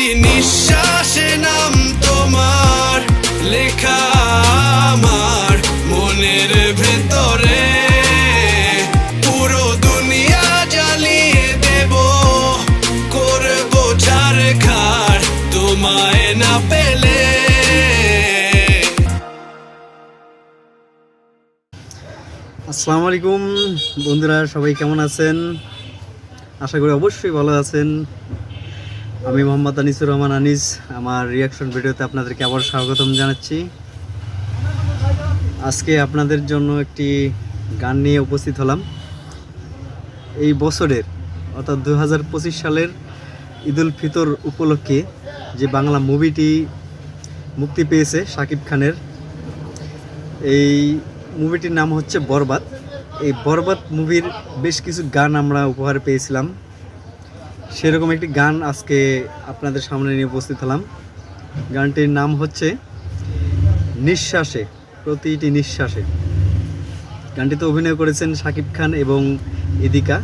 প্রতি নিঃশ্বাসে নাম তোমার, লেখা আমার মনের ভেতরে, পুরো দুনিয়া জ্বালিয়ে দেব, করব ঝাড়খার তোমায় না পেলে। আসসালামু আলাইকুম বন্ধুরা, সবাই কেমন আছেন? আশা করি অবশ্যই ভালো আছেন। আমি মোহাম্মদ আনিসুর রহমান আনিস। আমার রিয়াকশন ভিডিওতে আপনাদেরকে আবার স্বাগতম জানাচ্ছি। আজকে আপনাদের জন্য একটি গান নিয়ে উপস্থিত হলাম। এই বছরের, অর্থাৎ দু হাজার পঁচিশ সালের ঈদুল ফিতর উপলক্ষে যে বাংলা মুভিটি মুক্তি পেয়েছে শাকিব খানের, এই মুভিটির নাম হচ্ছে বরবাদ। এই বরবাদ মুভির বেশ কিছু গান আমরা উপহার পেয়েছিলাম। সেরকম একটি গান আজকে আপনাদের সামনে নিয়ে উপস্থিত হলাম। গানটির নাম হচ্ছে নিঃশ্বাসে, প্রতিটি নিঃশ্বাসে। গানটিতে অভিনয় করেছেন শাকিব খান এবং ইদিকা,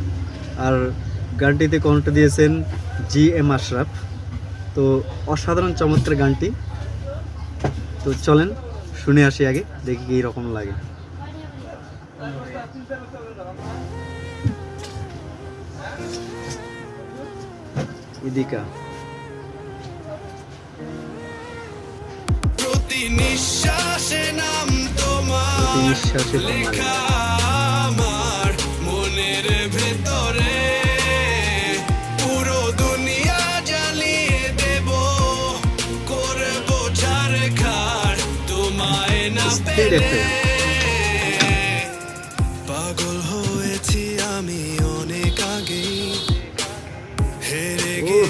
আর গানটিতে কণ্ঠ দিয়েছেন জি এম আশরাফ। তো অসাধারণ চমৎকার গানটি। তো চলেন, শুনে আসি আগে, দেখি কী রকম লাগে। ইদিকা প্রতি নিঃশ্বাসে নাম তোমার। লেখা আমার মনের ভেতরে। পুরো দুনিয়া জ্বালিয়ে দেব। করব ঝাড়খার তোমায় না পেলে।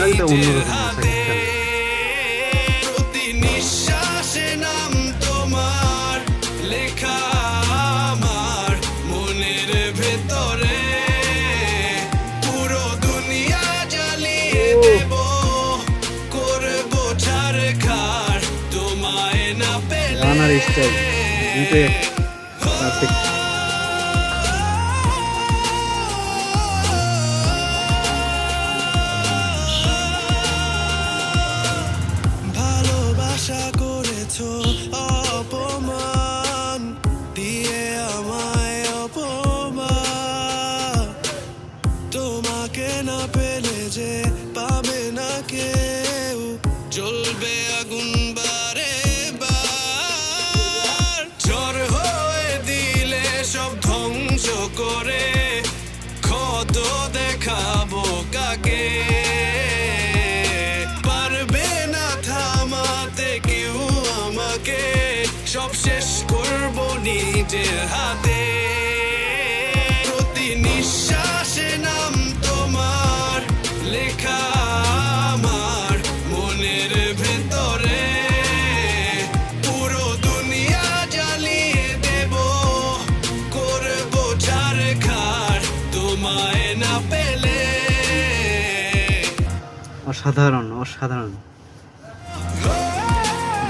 নিজের অন্যরকম হাতে প্রতি নিঃশ্বাসে নাম তোমার লেখা আমার মনের ভেতরে। পুরো দুনিয়া জ্বালিয়ে দেব করব ঝাড়খার তোমায় না পেলে। গান স্টাইল দুটোই পারফেক্ট হাতে। নাম তোমার, লেখা আমার মনের ভেতরে। পুরো দুনিয়া দেব তোমায় না পেলে। অসাধারণ অসাধারণ।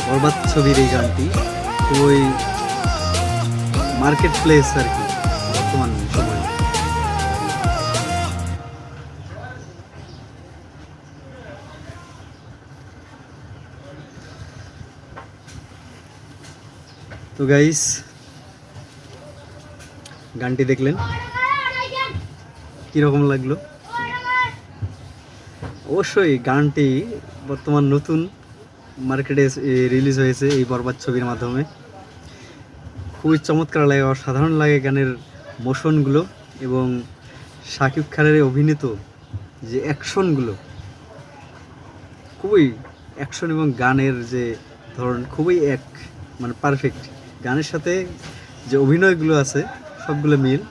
বরবাদ ছবির এই গানটি খুবই মার্কেট প্লেস আর কি, বর্তমান সময়ে। তো গাইস গানটি দেখলেন। কীরকম লাগল? অবশ্যই গানটি বর্তমান নতুন মার্কেটে রিলিজ হয়েছে এই বরবাদ ছবির মাধ্যমে। খুবই চমৎকার লাগে, অসাধারণ লাগে গানের মোশনগুলো এবং শাকিব খানের অভিনীত যে অ্যাকশনগুলো, খুবই অ্যাকশন এবং গানের যে ধরন, খুবই এক মানে পারফেক্ট। গানের সাথে যে অভিনয়গুলো আছে, সবগুলো মিল।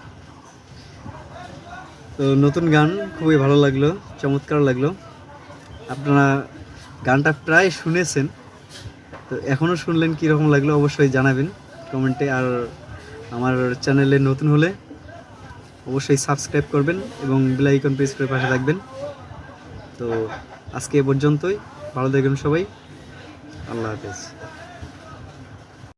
তো নতুন গান খুবই ভালো লাগল, চমৎকার লাগল। আপনারা গানটা প্রায় শুনেছেন, তো এখনও শুনলেন কীরকম লাগল অবশ্যই জানাবেন। কমেন্টে আর আমার চ্যানেলে নতুন হলে অবশ্যই সাবস্ক্রাইব করবেন এবং বেলাইকন প্রেস করে পাশে থাকবেন। তো আজকে এ পর্যন্তই। ভালো দেখবেন সবাই। আল্লাহ হাফেজ।